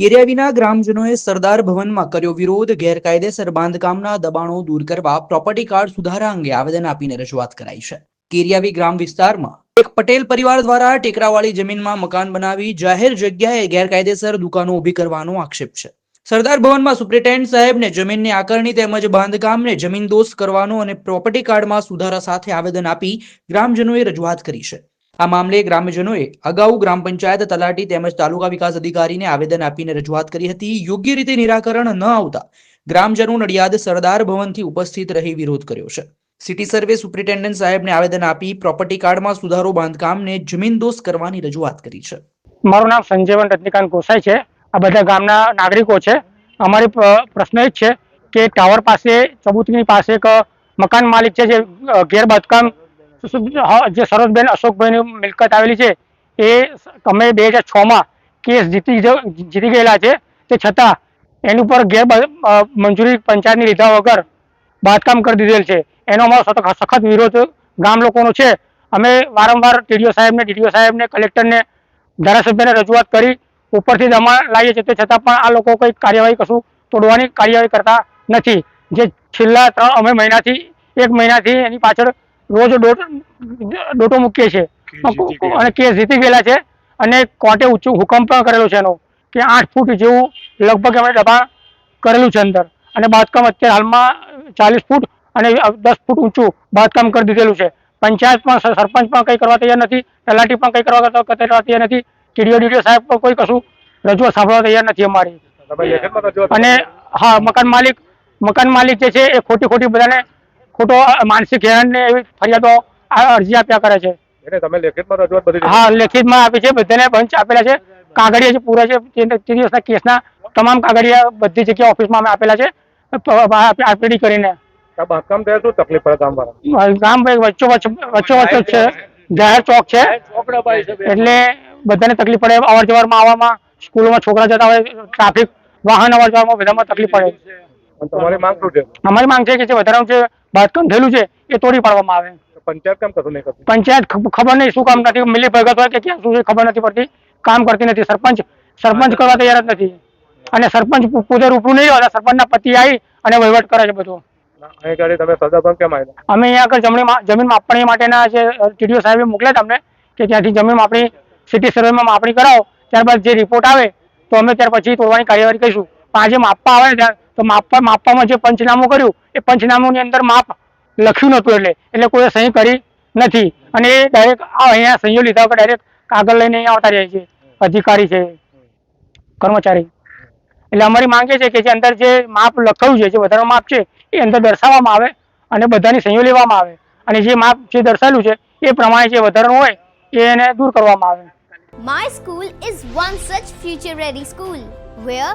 કેરિયાવીના ગ્રામજનોએ સરદાર ભવનમાં કર્યો વિરોધ, ગેરકાયદેસર બાંધકામના દબાણો દૂર કરવા પ્રોપર્ટી કાર્ડ સુધારા અંગે આવેદન આપીને રજૂઆત કરાઈ છે. કેરિયાવી ગ્રામ વિસ્તારમાં એક પટેલ પરિવાર દ્વારા ટેકરાવાળી જમીનમાં મકાન બનાવી જાહેર જગ્યાએ ગેરકાયદેસર દુકાનો ઊભી કરવાનો આક્ષેપ છે. સરદાર ભવનમાં સુપ્રિન્ટેન્ડન્ટ સાહેબને જમીનની આકારણી તેમજ બાંધકામને જમીન દોસ્ત કરવાનો અને પ્રોપર્ટી કાર્ડમાં સુધારા સાથે આવેદન આપી ગ્રામજનોએ રજૂઆત કરી છે. આ મામલે ગ્રામજનોએ અગાઉ ગ્રામ પંચાયત, તલાટી તેમજ તાલુકા વિકાસ અધિકારીને આવેદન આપીને રજૂઆત કરી હતી. યોગ્ય રીતે નિરાકરણ ન આવતા ગ્રામજનો નડિયાદ સરદાર ભવનથી ઉપસ્થિત રહી વિરોધ કર્યો છે. સિટી સર્વે સુપ્રિન્ટેન્ડન્ટ સાહેબને આવેદન આપી પ્રોપર્ટી કાર્ડમાં સુધારો બાંધકામને જમીન દોસ્ત કરવાની રજૂઆત કરી છે. મારું નામ સંજયવન રજનીકાંત ગોસાઈ છે. આ બધા ગામના નાગરિકો છે. અમારી પ્રશ્ન એ જ છે કે ટાવર પાસે ચબુતની પાસે એક મકાન માલિક છે જે ગેરબાંધકામ જે સરોજબેન, અશોકભાઈની મિલકત આવેલી છે, એ અમે બે હજાર છમાં કેસ જીતી જીતી ગયેલા છે. તે છતાં એની ઉપર ગેર મંજૂરી પંચાયતની લીધા વગર બાંધકામ કરી દીધેલ છે. એનો અમારો સખત વિરોધ ગામ લોકોનો છે. અમે વારંવાર ટીડીઓ સાહેબને, ડીડીઓ સાહેબને, કલેક્ટરને, ધારાસભ્યને રજૂઆત કરી ઉપરથી દમા લાવીએ છીએ. તે છતાં પણ આ લોકો કંઈક કાર્યવાહી કશું તોડવાની કાર્યવાહી કરતા નથી. જે છેલ્લા ત્રણ અમે મહિનાથી એક મહિનાથી એની પાછળ રોજ ડોટ ડોટો મૂકીએ છીએ. અને કેસ જીતી ગયેલા છે અને કોર્ટે ઊંચું હુકમ પણ કરેલો છે એનો કે આઠ ફૂટ જેવું લગભગ એમણે દબાણ કરેલું છે અંદર. અને બાંધકામ અત્યારે હાલમાં ચાલીસ ફૂટ અને દસ ફૂટ ઊંચું બાંધકામ કરી દીધેલું છે. પંચાયત પણ સરપંચ પણ કંઈ કરવા તૈયાર નથી તલાટી પણ કંઈ કરવા કરવા તૈયાર નથી ટીડીઓ ડીડીઓ સાહેબ પણ કોઈ કશું રજૂઆત સાંભળવા તૈયાર નથી અમારી. અને હા મકાન માલિક મકાન માલિક જે છે એ ખોટી ખોટી બધાને ખોટો માનસિક હેરાન ને એવી ફરિયાદો આ અરજી આપ્યા કરે છે. એટલે તમે લેખિતમાં રજૂઆત બધી હા લેખિતમાં આપી છે બધાને બંચ આપેલા છે કાગળિયા જે પૂરા છે તે દિવસના કેસના તમામ કાગળિયા બધી જગ્યાએ ઓફિસમાં અમે આપેલા છે આરપીડી કરીને. બાંધકામ થયા શું તકલીફ પડે ગામવાળા ગામ ભાઈ વચ્ચો વચ્ચો વચ્ચો છે જાહેર ચોક છે એટલે બધાને તકલીફ પડે અવર જવરમાં આવવામાં સ્કૂલોમાં છોકરા જતા હોય ટ્રાફિક વાહન અવર જવરમાં બધામાં તકલીફ પડે. તમારી માંગ શું છે અમારી માંગ છે કે જે વધારાનું જે બાંધકામ થયેલું છે એ તોડી પાડવામાં આવે. પંચાયત કેમ કશું નહીં કરતી? પંચાયત ખબર નહીં શું કામ નથી. મિલી ભગત હોય કે ક્યાં શું છે ખબર નથી પડતી. કામ કરતી નથી. સરપંચ સરપંચ કરવા તૈયાર જ નથી. અને સરપંચ પોતે રૂપરું નહીં હોતા સરપંચના પતિ આવી અને વહીવટ કરે છે બધું. અમે અહીંયા આગળ જમણી જમીન માપણી માટેના જે ટીડીઓ સાહેબે મોકલ્યા તમને કે ત્યાંથી જમીન માપણી સિટી સર્વેમાં માપણી કરાવો. ત્યારબાદ જે રિપોર્ટ આવે તો અમે ત્યાર પછી તોડવાની કાર્યવાહી કરીશું. પણ આજે માપવા આવે ત્યાં તો માપવા માપવામાં જે પંચનામું કર્યું, એ પંચનામુંની અંદર માપ લખ્યું નહોતું એટલે. એટલે કોઈએ સહી કરી નથી. અને એ ડાયરેક્ટ અહીંયા સહીઓ લીધા વગર ડાયરેક્ટ કાગળ લઈને અહીંયા આવતા રહે છે. અધિકારી છે, કર્મચારી. એટલે અમારી માંગે છે કે જે અંદર જે માપ લખાયું છે, જે વધારે માપ છે, એ અંદર દર્શાવવામાં આવે અને બધાની સહીઓ લેવામાં આવે. અને જે માપ જે દર્શાવેલું છે, એ પ્રમાણે જે વધારાનું હોય એને દૂર કરવામાં આવે. My school is one such future ready school, where